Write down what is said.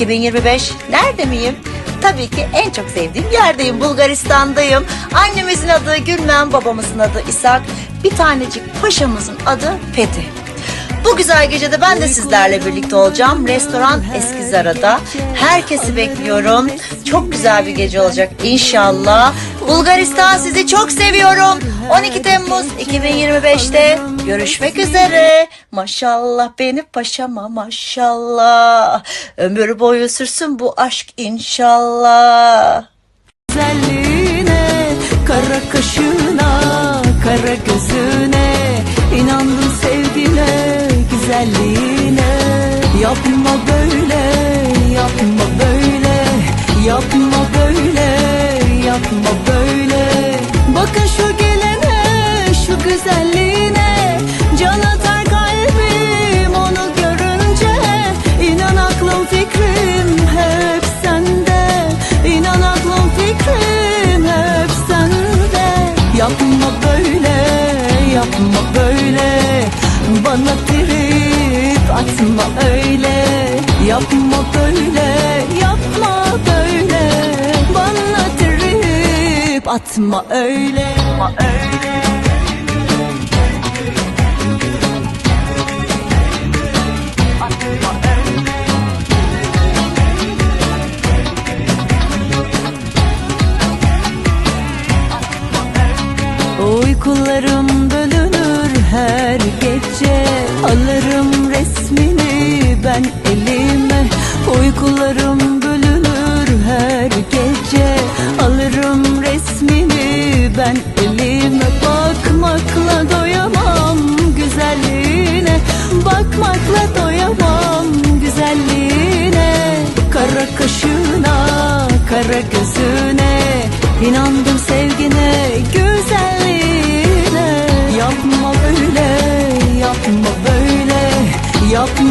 2025 nerede miyim? Tabii ki en çok sevdiğim yerdeyim. Bulgaristan'dayım. Annemizin adı Gülmen, babamızın adı İshak. Bir tanecik paşamızın adı Fethi. Bu güzel gecede ben de sizlerle birlikte olacağım. Restoran Eskizara'da. Herkesi bekliyorum. Çok güzel bir gece olacak inşallah. Bulgaristan sizi çok seviyorum. 12 Temmuz 2025'te görüşmek üzere. Maşallah benim paşama maşallah. Ömür boyu sürsün bu aşk inşallah. güzelliğine Kara kaşına, kara gözüne inandım sevgine, güzelliğine. Yapma böyle, yapma böyle Yapma böyle, yapma böyle. Bakın şu gelene, şu güzelliğine. Can atar kalbim onu görünce İnan aklım fikrim atma öyle Yapma böyle, yapma böyle. Bana trip atma öyle, atma öyle. Uykularım bölünür her gece. Alırım Uykularım bölünür her gece. Alırım resmini ben elime. Bakmakla doyamam güzelliğine. Bakmakla doyamam güzelliğine. Kara kaşına, kara gözüne. İnandım sevgine, güzelliğine. Yapma böyle, yapma böyle. Yapma